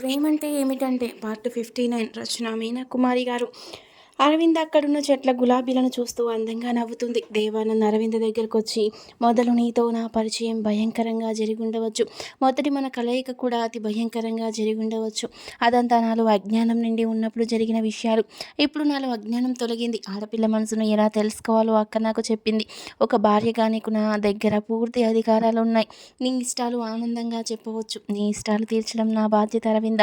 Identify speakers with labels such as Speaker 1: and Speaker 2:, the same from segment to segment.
Speaker 1: ప్రేమంటే ఏమిటంటే part fifty nine Rachana Meena Kumari గారు. అరవింద్ అక్కడున్న చెట్ల గులాబీలను చూస్తూ అందంగా నవ్వుతుంది. దేవానంద్ అరవింద్ దగ్గరకు వచ్చి మొదలు నీతో నా పరిచయం భయంకరంగా జరిగి ఉండవచ్చు మొదటి మన కలయిక కూడా అతి భయంకరంగా జరిగి ఉండవచ్చు అదంతా నాలో అజ్ఞానం నుండి ఉన్నప్పుడు జరిగిన విషయాలు. ఇప్పుడు నాలో అజ్ఞానం తొలగింది. ఆడపిల్ల మనసును ఎలా తెలుసుకోవాలో అక్క నాకు చెప్పింది. ఒక భార్యగా నీకు నా దగ్గర పూర్తి అధికారాలు ఉన్నాయి నీ ఇష్టాలు ఆనందంగా చెప్పవచ్చు. నీ ఇష్టాలు తీర్చడం నా బాధ్యత అరవింద?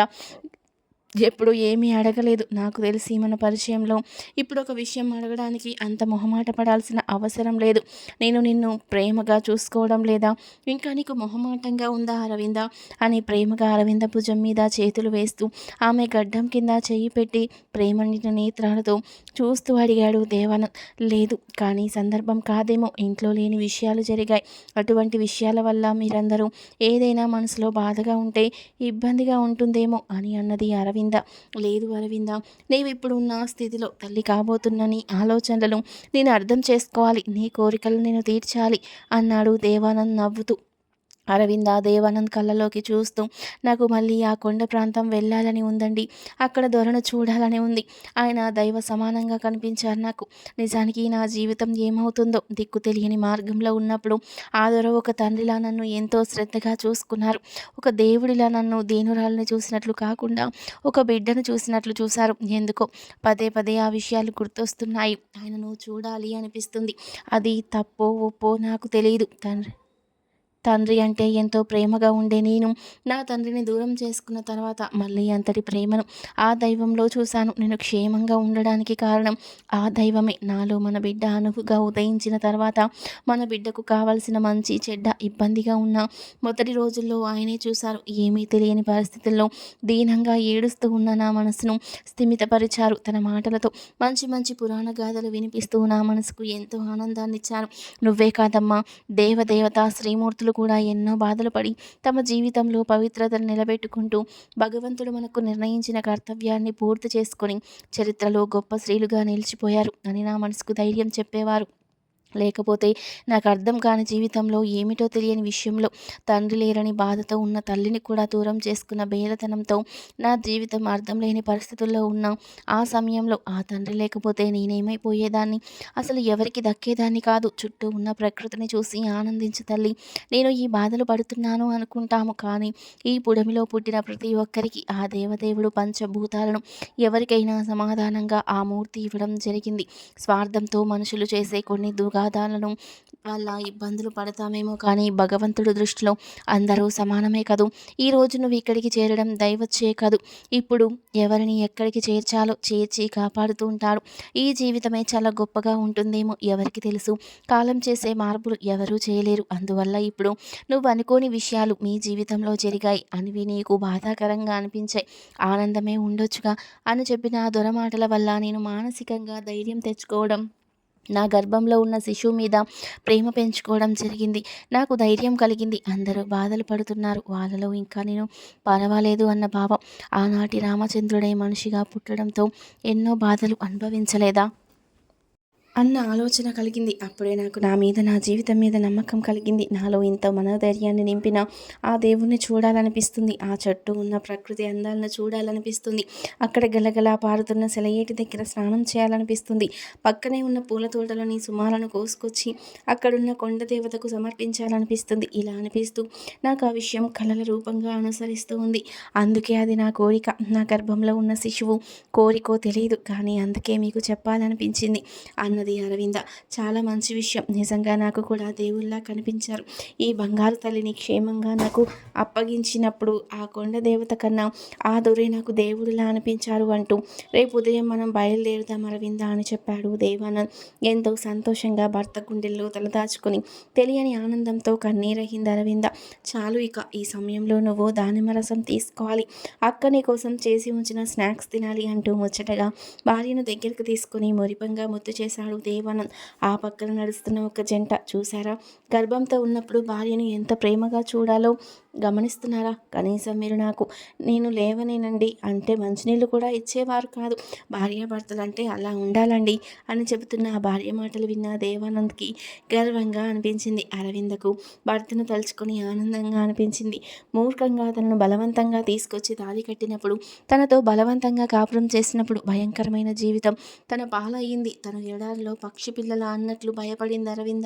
Speaker 1: ఎప్పుడు ఏమీ అడగలేదు. నాకు తెలిసి మన పరిచయంలో ఇప్పుడు ఒక విషయం అడగడానికి అంత మొహమాట పడాల్సిన అవసరం లేదు. నేను నిన్ను ప్రేమగా చూసుకోవడం లేదా ఇంకా నీకు మొహమాటంగా ఉందా అరవింద అని ప్రేమగా అరవింద భుజం మీద చేతులు వేస్తూ ఆమె గడ్డం కింద చేయి పెట్టి ప్రేమ నేత్రాలతో చూస్తూ అడిగాడు. దేవానంద్ లేదు కానీ సందర్భం కాదేమో. ఇంట్లో లేని విషయాలు జరిగాయి. అటువంటి విషయాల వల్ల మీరందరూ ఏదైనా మనసులో బాధగా ఉంటే ఇబ్బందిగా ఉంటుందేమో అని అన్నది అరవింద్ అరవింద లేదు అరవింద నీవు ఇప్పుడు ఉన్న స్థితిలో తల్లి కాబోతున్న నీ ఆలోచనలను నేను అర్థం చేసుకోవాలి నీ కోరికలు నేను తీర్చాలి అన్నాడు దేవానంద్ నవ్వుతూ. అరవింద దేవానంద్ కళ్ళలోకి చూస్తూ నాకు మళ్ళీ ఆ కొండ ప్రాంతం వెళ్ళాలని ఉందండి. అక్కడ దొరను చూడాలని ఉంది. ఆయన దైవ సమానంగా కనిపించారు నాకు. నిజానికి నా జీవితం ఏమవుతుందో దిక్కు తెలియని మార్గంలో ఉన్నప్పుడు ఆ దొర ఒక తండ్రిలా నన్ను ఎంతో శ్రద్ధగా చూసుకున్నారు. ఒక దేవుడిలా నన్ను దేనురాలని చూసినట్లు కాకుండా ఒక బిడ్డను చూసినట్లు చూశారు. ఎందుకో పదే పదే ఆ విషయాలు గుర్తొస్తున్నాయి. ఆయనను చూడాలి అనిపిస్తుంది. అది తప్పో ఒప్పో నాకు తెలియదు తండ్రి. తండ్రి అంటే ఎంతో ప్రేమగా ఉండే నేను నా తండ్రిని దూరం చేసుకున్న తర్వాత మళ్ళీ అంతటి ప్రేమను ఆ దైవంలో చూశాను. నేను క్షేమంగా ఉండడానికి కారణం ఆ దైవమే. నాలో మన బిడ్డ అనువుగా ఉదయించిన తర్వాత మన బిడ్డకు కావలసిన మంచి చెడ్డ ఇబ్బందిగా ఉన్న మొదటి రోజుల్లో ఆయనే చూశారు. ఏమీ తెలియని పరిస్థితుల్లో దీనంగా ఏడుస్తూ ఉన్న నా మనసును స్థిమితపరిచారు. తన మాటలతో మంచి మంచి పురాణ గాథలు వినిపిస్తూ నా మనసుకు ఎంతో ఆనందాన్ని ఇచ్చారు నువ్వే కాదమ్మా దేవదేవత శ్రీమూర్తులు కూడా ఎన్నో బాధలు పడి తమ జీవితంలో పవిత్రతను నిలబెట్టుకుంటూ భగవంతుడు మనకు నిర్ణయించిన కర్తవ్యాన్ని పూర్తి చేసుకొని చరిత్రలో గొప్ప స్త్రీలుగా నిలిచిపోయారు అని నా మనసుకు ధైర్యం చెప్పేవారు. లేకపోతే నాకు అర్థం కాని జీవితంలో ఏమిటో తెలియని విషయంలో తండ్రి లేరని బాధతో ఉన్న తల్లిని కూడా దూరం చేసుకున్న బేలతనంతో నా జీవితం అర్థం లేని పరిస్థితుల్లో ఉన్న ఆ సమయంలో ఆ తండ్రి లేకపోతే నేనేమైపోయేదాన్ని? అసలు ఎవరికి దక్కేదాన్ని కాదు. చుట్టూ ఉన్న ప్రకృతిని చూసి ఆనందించు తల్లి. నేను ఈ బాధలు పడుతున్నాను అనుకుంటాము కానీ ఈ పుడమిలో పుట్టిన ప్రతి ఒక్కరికి ఆ దేవదేవుడు పంచభూతాలను ఎవరికైనా సమాధానంగా ఆ మూర్తి ఇవ్వడం జరిగింది. స్వార్థంతో మనుషులు చేసే కొన్ని దుగా అగాధాలను వల్ల ఇబ్బందులు పడతామేమో కానీ భగవంతుడి దృష్టిలో అందరూ సమానమే కదూ. ఈ రోజు నువ్వు ఇక్కడికి చేరడం దైవచ్చే కాదు. ఇప్పుడు ఎవరిని ఎక్కడికి చేర్చాలో చేర్చి కాపాడుతూ ఉంటాడు. ఈ జీవితమే చాలా గొప్పగా ఉంటుందేమో ఎవరికి తెలుసు. కాలం చేసే మార్పులు ఎవరూ చేయలేరు. అందువల్ల ఇప్పుడు నువ్వు అనుకోని విషయాలు మీ జీవితంలో జరిగాయి అనివి నీకు బాధాకరంగా అనిపించాయి. ఆనందమే ఉండొచ్చుగా అని చెప్పిన దొరమాటల వల్ల నేను మానసికంగా ధైర్యం తెచ్చుకోవడం నా గర్భంలో ఉన్న శిశువు మీద ప్రేమ పెంచుకోవడం జరిగింది. నాకు ధైర్యం కలిగింది. అందరూ బాధలు పడుతున్నారు. వాళ్ళలో ఇంకా నేను పర్వాలేదు అన్న భావం. ఆనాటి రామచంద్రుడే మనిషిగా పుట్టడంతో ఎన్నో బాధలు అనుభవించలేదా? అన్న ఆలోచన కలిగింది. అప్పుడే నాకు నా మీద నా జీవితం మీద నమ్మకం కలిగింది. నాలో ఇంత మనోధైర్యాన్ని నింపిన ఆ దేవుణ్ణి చూడాలనిపిస్తుంది. ఆ చెట్టు ఉన్న ప్రకృతి అందాలను చూడాలనిపిస్తుంది. అక్కడ గలగలా పారుతున్న సెలయేటి దగ్గర స్నానం చేయాలనిపిస్తుంది. పక్కనే ఉన్న పూల తోటలోని సుమాలను కోసుకొచ్చి అక్కడున్న కొండ దేవతకు సమర్పించాలనిపిస్తుంది. ఇలా అనిపిస్తూ నాకు ఆ విషయం కళల రూపంగా అనుసరిస్తూ ఉంది. అందుకే అది నా కోరిక. నా గర్భంలో ఉన్న శిశువు కోరికో తెలియదు కానీ అందుకే మీకు చెప్పాలనిపించింది. అన్నది అన్నది అరవింద. చాలా మంచి విషయం. నిజంగా నాకు కూడా దేవుళ్ళ కనిపించారు. ఈ బంగారు తల్లిని క్షేమంగా నాకు అప్పగించినప్పుడు ఆ కొండ దేవత కన్నా ఆ దొరే నాకు దేవుడిలా అనిపించారు అంటూ రేపు ఉదయం మనం బయలుదేరుదాం అరవింద అని చెప్పాడు దేవానంద్. ఎంతో సంతోషంగా భర్త గుండెల్లో తలదాచుకుని తెలియని ఆనందంతో కన్నీరహింది అరవింద. చాలు ఇక ఈ సమయంలో నువ్వు దానిమ్మ రసం తీసుకోవాలి. అక్క నీ కోసం చేసి ఉంచిన స్నాక్స్ తినాలి అంటూ ముచ్చటగా భార్యను దగ్గరికి తీసుకుని మురిపంగా ముద్దు చేశాడు దేవానంద్ ఆ పక్కన నడుస్తున్న ఒక జంట చూసారా గర్భంతో ఉన్నప్పుడు భార్యను ఎంత ప్రేమగా చూడాలో గమనిస్తున్నారా? కనీసం మీరు నాకు నేను లేవనేనండి. అంటే మంచినీళ్ళు కూడా ఇచ్చేవారు కాదు. భార్యాభర్తలు అంటే అలా ఉండాలండి అని చెబుతున్న ఆ భార్య మాటలు విన్న దేవానంద్కి గర్వంగా అనిపించింది. అరవిందకు భర్తను తలుచుకొని ఆనందంగా అనిపించింది. మూర్ఖంగా తనను బలవంతంగా తీసుకొచ్చి తాళి కట్టినప్పుడు తనతో బలవంతంగా కాపురం చేసినప్పుడు భయంకరమైన జీవితం తన పాలయ్యింది. తన ఎడారిలో పక్షి పిల్లల అన్నట్లు భయపడింది అరవింద.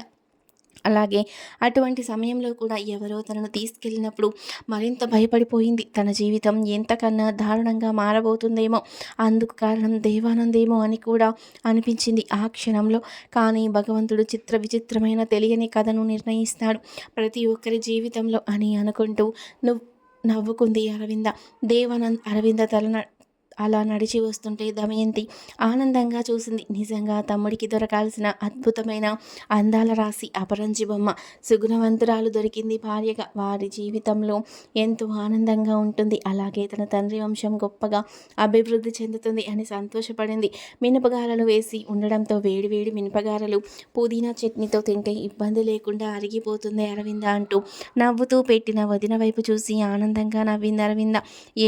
Speaker 1: అలాగే అటువంటి సమయంలో కూడా ఎవరో తనను తీసుకెళ్ళినప్పుడు మరింత భయపడిపోయింది. తన జీవితం ఎంతకన్నా దారుణంగా మారబోతుందేమో అందుకు కారణం దేవానందేమో అని కూడా అనిపించింది ఆ క్షణంలో. కానీ భగవంతుడు చిత్ర విచిత్రమైన తెలియని కథను నిర్ణయిస్తాడు ప్రతి ఒక్కరి జీవితంలో అని అనుకుంటూ నువ్వు నవ్వుకుంది అరవింద. దేవానంద్ అరవింద తలన అలా నడిచి వస్తుంటే దమయంతి ఆనందంగా చూసింది. నిజంగా తమ్ముడికి దొరకాల్సిన అద్భుతమైన అందాల రాశి అపరంజి బొమ్మ సుగుణవంతురాలు దొరికింది భార్యగా. వారి జీవితంలో ఎంతో ఆనందంగా ఉంటుంది. అలాగే తన తండ్రి వంశం గొప్పగా అభివృద్ధి చెందుతుంది అని సంతోషపడింది. మినపగారలు వేసి ఉండడంతో వేడివేడి మినపగారలు పుదీనా చట్నీతో తింటే ఇబ్బంది లేకుండా అరిగిపోతుంది అరవింద అంటూ నవ్వుతూ పెట్టిన వదిన వైపు చూసి ఆనందంగా నవ్వింది అరవింద.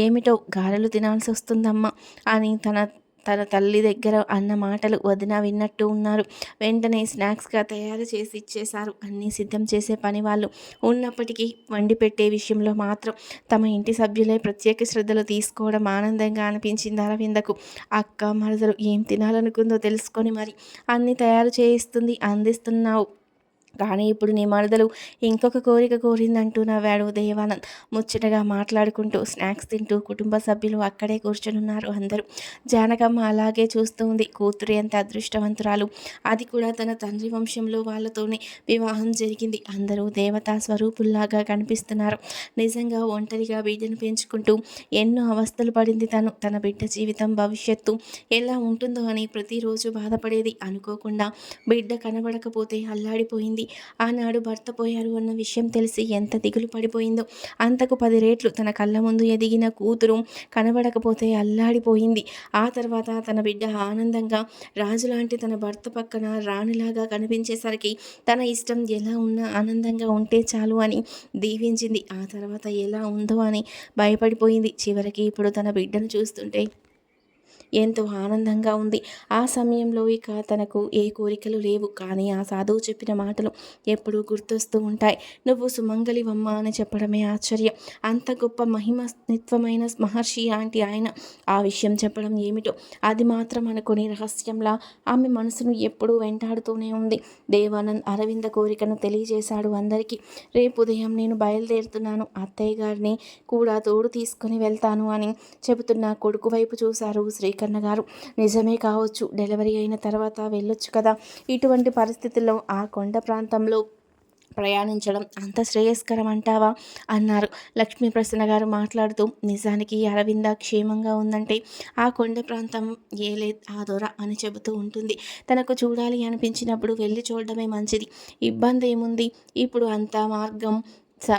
Speaker 1: ఏమిటో గారెలు తినాల్సి వస్తుందమ్మా అమ్మ అని తన తన తల్లి దగ్గర అన్న మాటలు వదిన విన్నట్టు ఉన్నారు. వెంటనే స్నాక్స్గా తయారు చేసి ఇచ్చేశారు. అన్నీ సిద్ధం చేసే పని వాళ్ళు ఉన్నప్పటికీ వండి పెట్టే విషయంలో మాత్రం తమ ఇంటి సభ్యులే ప్రత్యేక శ్రద్ధలు తీసుకోవడం ఆనందంగా అనిపించింది అరవిందకు. అక్క మరదలు ఏం తినాలనుకుందో తెలుసుకొని మరి అన్నీ తయారు చేయిస్తుంది అందిస్తున్నావు. కానీ ఇప్పుడు నీ మరదలు ఇంకొక కోరిక కోరిందంటూ నవ్వాడు దేవానంద్ ముచ్చటగా మాట్లాడుకుంటూ స్నాక్స్ తింటూ కుటుంబ సభ్యులు అక్కడే కూర్చొనున్నారు అందరూ. జానకమ్మ అలాగే చూస్తూ ఉంది. కూతురు ఎంత అదృష్టవంతురాలు. అది కూడా తన తండ్రి వంశంలో వాళ్ళతోనే వివాహం జరిగింది. అందరూ దేవతా స్వరూపుల్లాగా కనిపిస్తున్నారు. నిజంగా ఒంటరిగా బిడ్డను పెంచుకుంటూ ఎన్నో అవస్థలు పడింది తను. తన బిడ్డ జీవితం భవిష్యత్తు ఎలా ఉంటుందో అని ప్రతిరోజు బాధపడేది అనుకోకుండా బిడ్డ కనబడకపోతే అల్లాడిపోయింది. ఆనాడు భర్త పోయారు అన్న విషయం తెలిసి ఎంత దిగులు పడిపోయిందో. అంతకు పది రేట్లు తన కళ్ళ ముందు ఎదిగిన కూతురు కనబడకపోతే అల్లాడిపోయింది. ఆ తర్వాత తన బిడ్డ ఆనందంగా రాజులాంటి తన భర్త పక్కన రాణిలాగా కనిపించేసరికి తన ఇష్టం ఎలా ఉన్నా ఆనందంగా ఉంటే చాలు అని దీవించింది. ఆ తర్వాత ఎలా ఉందో అని భయపడిపోయింది. చివరికి ఇప్పుడు తన బిడ్డను చూస్తుంటే ఎంతో ఆనందంగా ఉంది. ఆ సమయంలో ఇక తనకు ఏ కోరికలు లేవు. కానీ ఆ సాధువు చెప్పిన మాటలు ఎప్పుడూ గుర్తొస్తూ ఉంటాయి. నువ్వు సుమంగళివమ్మ అని చెప్పడమే ఆశ్చర్యం. అంత గొప్ప మహిమత్వమైన మహర్షి లాంటి ఆయన ఆ విషయం చెప్పడం ఏమిటో అది మాత్రం అనుకుని రహస్యంలా ఆమె మనసును ఎప్పుడూ వెంటాడుతూనే ఉంది. దేవానంద్ అరవింద కోరికను తెలియజేశాడు అందరికీ. రేపు ఉదయం నేను బయలుదేరుతున్నాను. అత్తయ్య గారిని కూడా తోడు తీసుకుని వెళ్తాను అని చెబుతున్న కొడుకు వైపు చూశారు శ్రీకర్ వెంకన్న గారు. నిజమే కావచ్చు డెలివరీ అయిన తర్వాత వెళ్ళొచ్చు కదా. ఇటువంటి పరిస్థితుల్లో ఆ కొండ ప్రాంతంలో ప్రయాణించడం అంత శ్రేయస్కరం అంటావా? అన్నారు. లక్ష్మీ ప్రసన్న గారు మాట్లాడుతూ నిజానికి అరవింద క్షేమంగా ఉందంటే ఆ కొండ ప్రాంతం ఏలే ఆ దొర అని చెబుతూ ఉంటుంది. తనకు చూడాలి అనిపించినప్పుడు వెళ్ళి చూడడమే మంచిది. ఇబ్బంది ఏముంది? ఇప్పుడు అంత మార్గం స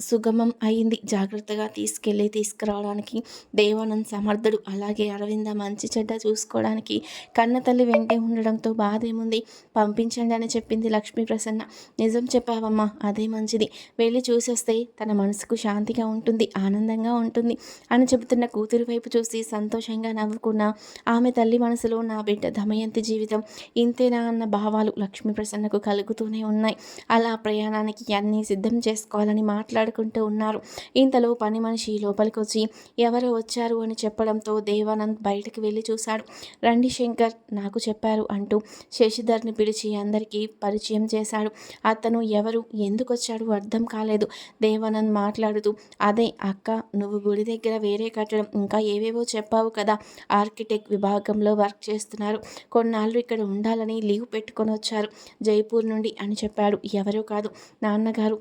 Speaker 1: సుగమం అయింది. జాగ్రత్తగా తీసుకెళ్ళి తీసుకురావడానికి దేవానంద్ సమర్థుడు అలాగే అరవింద మంచి చెడ్డ చూసుకోవడానికి కన్న తల్లి వెంటే ఉండడంతో బాధ ఏముంది? పంపించండి అని చెప్పింది లక్ష్మీ ప్రసన్న. నిజం చెప్పావమ్మా అదే మంచిది. వెళ్ళి చూసేస్తే తన మనసుకు శాంతిగా ఉంటుంది ఆనందంగా ఉంటుంది అని చెబుతున్న కూతురు వైపు చూసి సంతోషంగా నవ్వుకున్న ఆమె తల్లి మనసులో నా బిడ్డ దమయంతి జీవితం ఇంతేనా అన్న భావాలు లక్ష్మీ ప్రసన్నకు కలుగుతూనే ఉన్నాయి. అలా ప్రయాణానికి అన్నీ సిద్ధం చేసుకోవాలని మాట్లాడు మాట్లాడుకుంటూ ఉన్నారు. ఇంతలో పని మనిషి లోపలికి వచ్చి ఎవరు వచ్చారు? అని చెప్పడంతో దేవానంద్ బయటకు వెళ్ళి చూశాడు. రండి శంకర్ నాకు చెప్పారు అంటూ శశిధర్ని పిలిచి అందరికీ పరిచయం చేశాడు. అతను ఎవరు? ఎందుకు వచ్చాడు అర్థం కాలేదు దేవానంద్ మాట్లాడుతూ అదే అక్క నువ్వు గుడి దగ్గర వేరే కట్టడం ఇంకా ఏవేవో చెప్పావు కదా ఆర్కిటెక్ట్ విభాగంలో వర్క్ చేస్తున్నారు. కొన్నాళ్ళు ఇక్కడ ఉండాలని లీవ్ పెట్టుకొని వచ్చారు. జైపూర్ నుండి అని చెప్పాడు. ఎవరో కాదు నాన్నగారు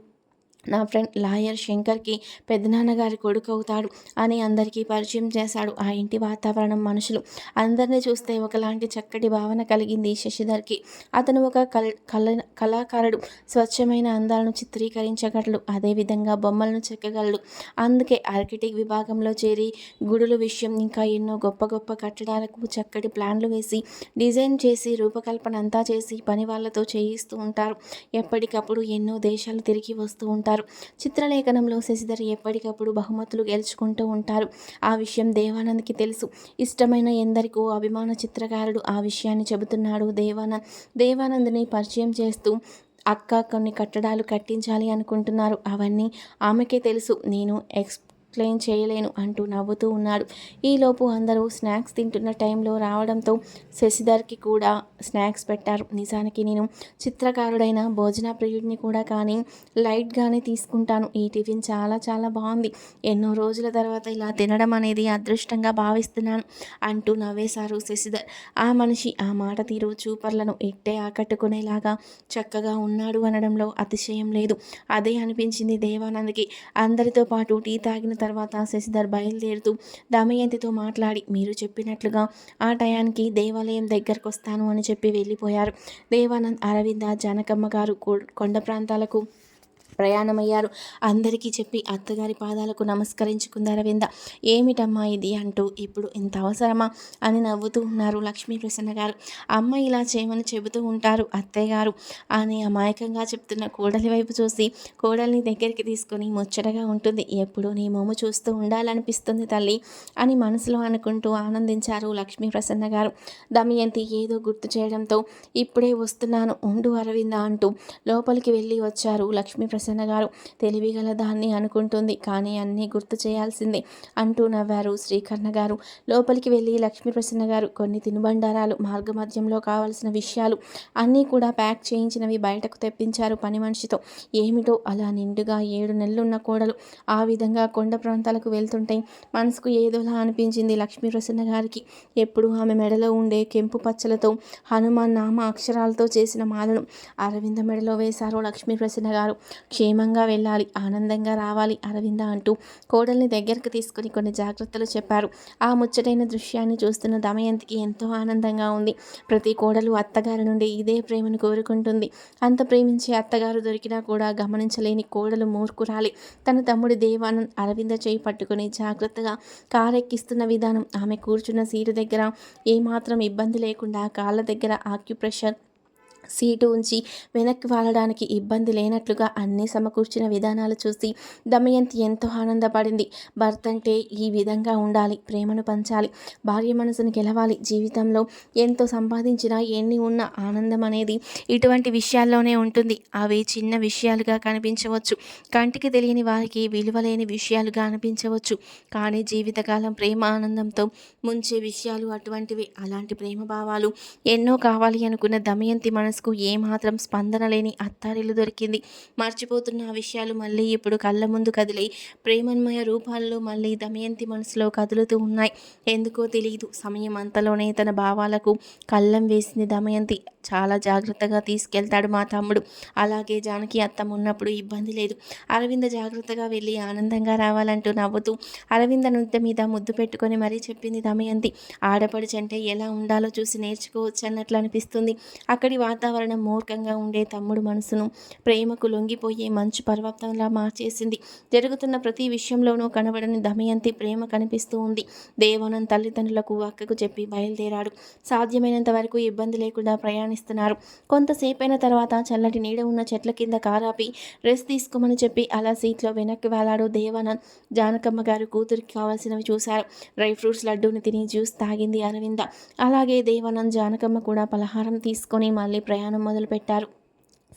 Speaker 1: నా ఫ్రెండ్ లాయర్ శంకర్కి పెద్దనాన్నగారి కొడుకు అవుతాడు అని అందరికీ పరిచయం చేశాడు. ఆ ఇంటి వాతావరణం మనుషులు. అందరినీ చూస్తే ఒకలాంటి చక్కటి భావన కలిగింది శశిధర్కి. అతను ఒక కల్ కళ కళాకారుడు. స్వచ్ఛమైన అందాలను చిత్రీకరించగలడు. అదేవిధంగా బొమ్మలను చెక్కగలడు. అందుకే ఆర్కిటెక్ విభాగంలో చేరి గుడుల విషయం ఇంకా ఎన్నో గొప్ప గొప్ప కట్టడాలకు చక్కటి ప్లాన్లు వేసి డిజైన్ చేసి రూపకల్పన అంతా చేసి పని వాళ్ళతో చేయిస్తూ ఉంటారు. ఎప్పటికప్పుడు ఎన్నో దేశాలు తిరిగి వస్తూ ఉంటారు ఉంటారు. చిత్రలేఖనంలో శశిధర్ ఎప్పటికప్పుడు బహుమతులు గెలుచుకుంటూ ఉంటారు. ఆ విషయం దేవానంద్కి తెలుసు. ఇష్టమైన ఎందరికో అభిమాన చిత్రకారుడు ఆ విషయాన్ని చెబుతున్నాడు దేవానంద్. దేవానంద్ని పరిచయం చేస్తూ అక్క కొన్ని కట్టడాలు కట్టించాలి అనుకుంటున్నారు. అవన్నీ ఆమెకే తెలుసు. నేను ఎక్స్ క్లెయిమ్ చేయలేను అంటూ నవ్వుతూ ఉన్నాడు. ఈలోపు అందరూ స్నాక్స్ తింటున్న టైంలో రావడంతో శశిధర్కి కూడా స్నాక్స్ పెట్టారు. నిజానికి నేను చిత్రకారుడైన భోజన ప్రియుడిని కూడా కానీ లైట్గానే తీసుకుంటాను. ఈ టిఫిన్ చాలా చాలా బాగుంది. ఎన్నో రోజుల తర్వాత ఇలా తినడం అనేది అదృష్టంగా భావిస్తున్నాను అంటూ నవ్వేశారు శశిధర్. ఆ మనిషి ఆ మాట తీరు చూపర్లను ఎట్టే ఆకట్టుకునేలాగా చక్కగా ఉన్నాడు అనడంలో అతిశయం లేదు. అదే అనిపించింది దేవానంద్కి. అందరితో పాటు టీ తాగిన తర్వాత శశిధర్ బయలుదేరుతూ దమయంతితో మాట్లాడి మీరు చెప్పినట్లుగా ఆ టయానికి దేవాలయం దగ్గరకు వస్తాను అని చెప్పి వెళ్ళిపోయారు. దేవానంద్ అరవింద జానకమ్మ గారు కొండ ప్రాంతాలకు ప్రయాణమయ్యారు. అందరికీ చెప్పి అత్తగారి పాదాలకు నమస్కరించుకుంది అరవింద. ఏమిటమ్మా ఇది అంటూ ఇప్పుడు ఇంత అవసరమా అని నవ్వుతూ ఉన్నారు లక్ష్మీ ప్రసన్న గారు. అమ్మ ఇలా చేయమని చెబుతూ ఉంటారు అత్తయ్య గారు. అని అమాయకంగా చెప్తున్న కోడలి వైపు చూసి కోడల్ని దగ్గరికి తీసుకొని ముచ్చటగా ఉంటుంది. ఎప్పుడు నీ మొమ్మ చూస్తూ ఉండాలనిపిస్తుంది తల్లి అని మనసులో అనుకుంటూ ఆనందించారు లక్ష్మీ ప్రసన్న గారు. దమయంతి ఏదో గుర్తు చేయడంతో ఇప్పుడే వస్తున్నాను ఉండు అరవింద అంటూ లోపలికి వెళ్ళి వచ్చారు లక్ష్మీ ప్రసన్న ప్రసన్న గారు తెలివిగల దాన్ని అనుకుంటుంది. కానీ అన్నీ గుర్తు చేయాల్సిందే అంటూ నవ్వారు శ్రీకర్ణ గారు. లోపలికి వెళ్ళి లక్ష్మీ ప్రసన్న గారు కొన్ని తినుబండారాలు మార్గమధ్యంలో కావలసిన విషయాలు అన్నీ కూడా ప్యాక్ చేయించినవి బయటకు తెప్పించారు పని మనిషితో. ఏమిటో అలా నిండుగా ఏడు నెలలున్న కోడలు ఆ విధంగా కొండ ప్రాంతాలకు వెళ్తుంటే మనసుకు ఏదోలా అనిపించింది లక్ష్మీ ప్రసన్న గారికి. ఎప్పుడు ఆమె మెడలో ఉండే కెంపు పచ్చలతో హనుమాన్ నామ అక్షరాలతో చేసిన మాలను అరవింద మెడలో వేశారు లక్ష్మీ ప్రసన్న గారు. క్షేమంగా వెళ్ళాలి ఆనందంగా రావాలి అరవింద అంటూ కోడల్ని దగ్గరకు తీసుకుని కొన్ని జాగ్రత్తలు చెప్పారు. ఆ ముచ్చటైన దృశ్యాన్ని చూస్తున్న దమయంతికి ఎంతో ఆనందంగా ఉంది. ప్రతి కోడలు అత్తగారి నుండి ఇదే ప్రేమను కోరుకుంటుంది. అంత ప్రేమించే అత్తగారు దొరికినా కూడా గమనించలేని కోడలు మూర్ఖురాలి. తన తమ్ముడి దేవానంద్ అరవింద చేయి పట్టుకుని జాగ్రత్తగా కారెక్కిస్తున్న విధానం ఆమె కూర్చున్న సీటు దగ్గర ఏమాత్రం ఇబ్బంది లేకుండా కాళ్ళ దగ్గర ఆక్యుప్రెషర్ సీటు ఉంచి వెనక్కి వాలడానికి ఇబ్బంది లేనట్లుగా అన్నీ సమకూర్చిన విధానాలు చూసి దమయంతి ఎంతో ఆనందపడింది. భర్త అంటే ఈ విధంగా ఉండాలి ప్రేమను పంచాలి భార్య మనసును గెలవాలి జీవితంలో ఎంతో సంపాదించినా ఎన్ని ఉన్న ఆనందం అనేది ఇటువంటి విషయాల్లోనే ఉంటుంది. అవి చిన్న విషయాలుగా కనిపించవచ్చు. కంటికి తెలియని వారికి విలువలేని విషయాలుగా అనిపించవచ్చు. కానీ జీవితకాలం ప్రేమ ఆనందంతో ముంచే విషయాలు అటువంటివి. అలాంటి ప్రేమ భావాలు ఎన్నో కావాలి అనుకున్న దమయంతి మనసు మనసుకు ఏమాత్రం స్పందన లేని అత్తారిలు దొరికింది. మర్చిపోతున్న ఆ విషయాలు మళ్ళీ ఇప్పుడు కళ్ళ ముందు కదిలి ప్రేమన్మయ రూపాల్లో మళ్ళీ దమయంతి మనసులో కదులుతూ ఉన్నాయి. ఎందుకో తెలియదు సమయం అంతలోనే తన భావాలకు కళ్ళం వేసింది దమయంతి. చాలా జాగ్రత్తగా తీసుకెళ్తాడు మా తమ్ముడు. అలాగే జానకి అత్తం ఉన్నప్పుడు ఇబ్బంది లేదు. అరవింద జాగ్రత్తగా వెళ్ళి ఆనందంగా రావాలంటూ నవ్వుతూ అరవింద నృత్య మీద ముద్దు పెట్టుకొని మరీ చెప్పింది దమయంతి. ఆడపడుచంటే ఎలా ఉండాలో చూసి నేర్చుకోవచ్చు అన్నట్లు అనిపిస్తుంది. అక్కడి వాతావరణం వాతావరణం మూర్ఖంగా ఉండే తమ్ముడు మనసును ప్రేమకు లొంగిపోయే మంచు పర్వతంలా మార్చేసింది. జరుగుతున్న ప్రతి విషయంలోనూ కనబడని దమయంతి ప్రేమ కనిపిస్తూ ఉంది. దేవానంద్ తల్లిదండ్రులకు అక్కకు చెప్పి బయలుదేరాడు. సాధ్యమైనంత వరకు ఇబ్బంది లేకుండా ప్రయాణిస్తున్నారు. కొంతసేపైన తర్వాత చల్లటి నీడ ఉన్న చెట్ల కింద కారాపి రెస్ట్ తీసుకోమని చెప్పి అలా సీట్లో వెనక్కి వేలాడు దేవానంద్ జానకమ్మ గారు కూతురికి కావాల్సినవి చూశారు. డ్రై ఫ్రూట్స్ లడ్డూని తిని జ్యూస్ తాగింది అరవింద. అలాగే దేవానంద్ జానకమ్మ కూడా పలహారం తీసుకొని మళ్ళీ ప్రయాణం ప్రయాణం మొదలుపెట్టారు.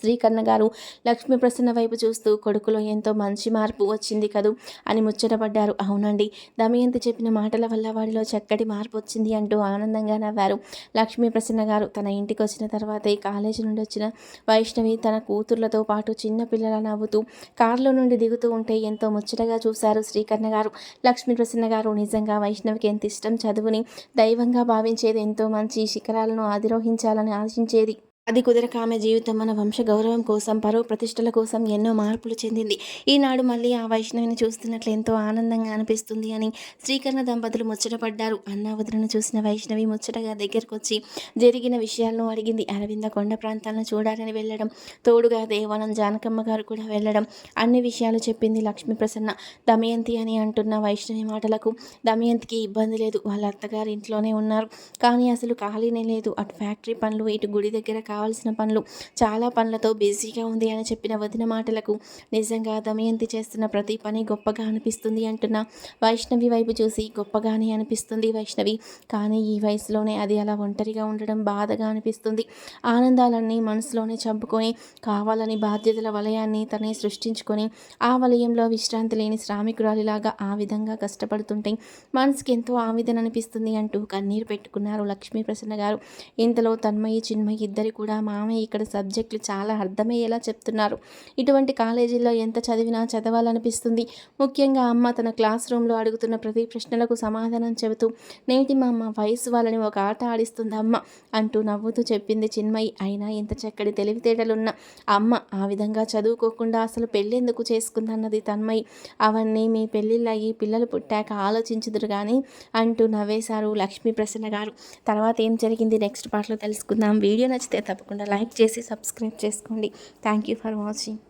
Speaker 1: శ్రీకర్ణ గారు లక్ష్మీ ప్రసన్న వైపు చూస్తూ కొడుకులో ఎంతో మంచి మార్పు వచ్చింది కదూ అని ముచ్చటపడ్డారు అవునండి దమయంతి చెప్పిన మాటల వల్ల వాడిలో చక్కటి మార్పు వచ్చింది అంటూ ఆనందంగా నవ్వారు. లక్ష్మీ ప్రసన్న గారు తన ఇంటికి వచ్చిన తర్వాతే కాలేజీ నుండి వచ్చిన వైష్ణవి తన కూతుర్లతో పాటు చిన్న పిల్లల నవ్వుతూ కారులో నుండి దిగుతూ ఉంటే ఎంతో ముచ్చటగా చూశారు శ్రీకర్ణ గారు. లక్ష్మీ ప్రసన్న గారు నిజంగా వైష్ణవికి ఎంత ఇష్టం చదువుని దైవంగా భావించేది ఎంతో మంచి శిఖరాలను అధిరోహించాలని ఆశించేది. అది కుదరక ఆమె జీవితం మన వంశ గౌరవం కోసం పరువు ప్రతిష్టల కోసం ఎన్నో మార్పులు చెందింది. ఈనాడు మళ్ళీ ఆ వైష్ణవిని చూస్తున్నట్లు ఎంతో ఆనందంగా అనిపిస్తుంది అని శ్రీకరణ దంపతులు ముచ్చటపడ్డారు అన్నావతులను చూసిన వైష్ణవి ముచ్చటగా దగ్గరకు వచ్చి జరిగిన విషయాలను అడిగింది. అరవింద కొండ ప్రాంతాలను చూడాలని వెళ్ళడం తోడుగా దేవానం జానకమ్మ గారు కూడా వెళ్ళడం అన్ని విషయాలు చెప్పింది లక్ష్మీ ప్రసన్న. దమయంతి అని అంటున్న వైష్ణవి మాటలకు దమయంతికి ఇబ్బంది లేదు. వాళ్ళ అత్తగారు ఇంట్లోనే ఉన్నారు. కానీ అసలు ఖాళీనే లేదు. అటు ఫ్యాక్టరీ పనులు ఇటు గుడి దగ్గర కావాల్సిన పనులు. చాలా పనులతో బిజీగా ఉంది అని చెప్పిన వదిన మాటలకు నిజంగా దమయంతి చేస్తున్న ప్రతి పని గొప్పగా అనిపిస్తుంది అంటున్న. వైష్ణవి వైపు చూసి గొప్పగానే అనిపిస్తుంది వైష్ణవి. కానీ ఈ వయసులోనే అది అలా ఒంటరిగా ఉండడం బాధగా అనిపిస్తుంది. ఆనందాలన్నీ మనసులోనే చంపుకొని కావాలని బాధ్యతల వలయాన్ని తనే సృష్టించుకొని ఆ వలయంలో విశ్రాంతి లేని శ్రామికురాలిలాగా ఆ విధంగా కష్టపడుతుంటే మనసుకి ఎంతో ఆవేదన అనిపిస్తుంది అంటూ కన్నీరు పెట్టుకున్నారు లక్ష్మీ ప్రసన్న గారు. ఇంతలో తన్మయి చిన్మయి ఇద్దరి కూడా మామయ్య ఇక్కడ సబ్జెక్టులు చాలా అర్థమయ్యేలా చెప్తున్నారు. ఇటువంటి కాలేజీలో ఎంత చదివినా చదవాలనిపిస్తుంది. ముఖ్యంగా అమ్మ తన క్లాస్ రూమ్లో అడుగుతున్న ప్రతి ప్రశ్నలకు సమాధానం చెబుతూ నేటి మా అమ్మ వయసు వాళ్ళని ఒక ఆట ఆడిస్తుంది అమ్మ అంటూ నవ్వుతూ చెప్పింది చిన్మయి. అయినా ఎంత చక్కటి తెలివితేటలున్న అమ్మ ఆ విధంగా చదువుకోకుండా అసలు పెళ్ళెందుకు చేసుకుందన్నది తన్మయి. అవన్నీ మీ పెళ్ళిళ్ళయి పిల్లలు పుట్టాక ఆలోచించుదురు కానీ అంటూ నవ్వేశారు లక్ష్మీ ప్రసన్న గారు. తర్వాత ఏం జరిగింది నెక్స్ట్ పాటలో తెలుసుకుందాం. వీడియో నచ్చితే తప్పకుండా లైక్ చేసి సబ్స్క్రైబ్ చేసుకోండి. Thank you for watching